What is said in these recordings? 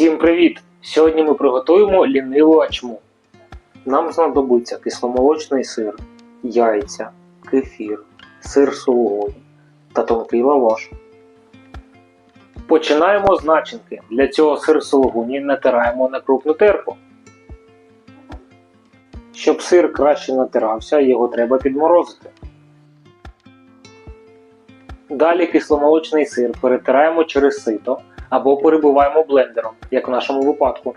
Всім привіт! Сьогодні ми приготуємо ліниву ачму. Нам знадобиться кисломолочний сир, яйця, кефір, сир сулугуні та тонкий лаваш. Починаємо з начинки. Для цього сир сулугуні натираємо на крупну терку. Щоб сир краще натирався, його треба підморозити. Далі кисломолочний сир перетираємо через сито або перебиваємо блендером, як в нашому випадку.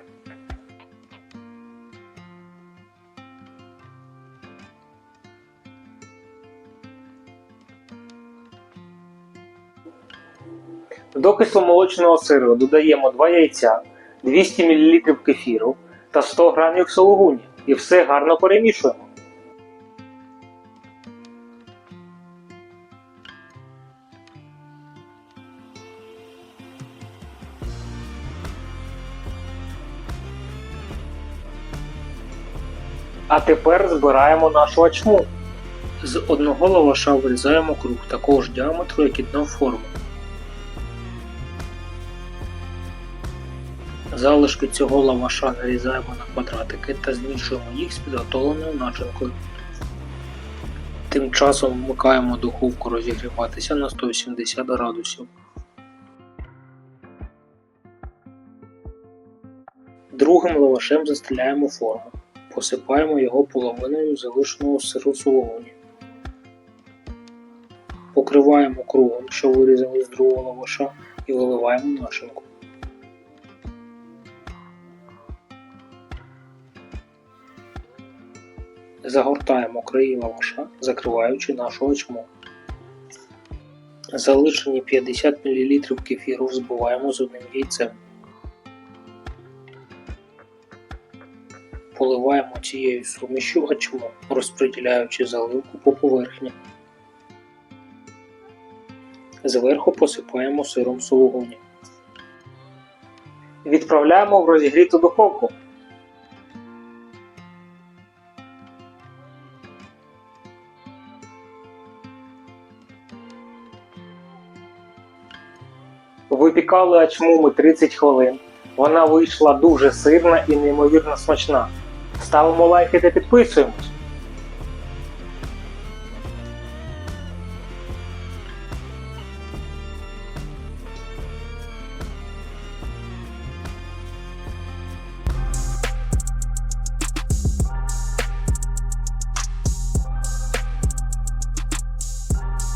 До кисломолочного сиру додаємо 2 яйця, 200 мл кефіру та 100 г сулугуні і все гарно перемішуємо. А тепер збираємо нашу ачму. З одного лаваша вирізаємо круг такого ж діаметру, як і дно форми. Залишки цього лаваша нарізаємо на квадратики та змішуємо їх з підготовленою начинкою. Тим часом вмикаємо духовку розігріватися на 180 градусів. Другим лавашем застеляємо форму. Посипаємо його половиною залишеного сиру сулугуні. Покриваємо кругом, що вирізали з другого лаваша, і виливаємо начинку. Загортаємо краї лаваша, закриваючи нашу очму. Залишені 50 мл кефіру взбиваємо з одним яйцем. Поливаємо цією сумішю ачму, розподіляючи заливку по поверхні. Зверху посипаємо сиром сулугуні. Відправляємо в розігріту духовку. Випікали ачму ми 30 хвилин. Вона вийшла дуже сирна і неймовірно смачна. Ставимо лайки та підписуємось.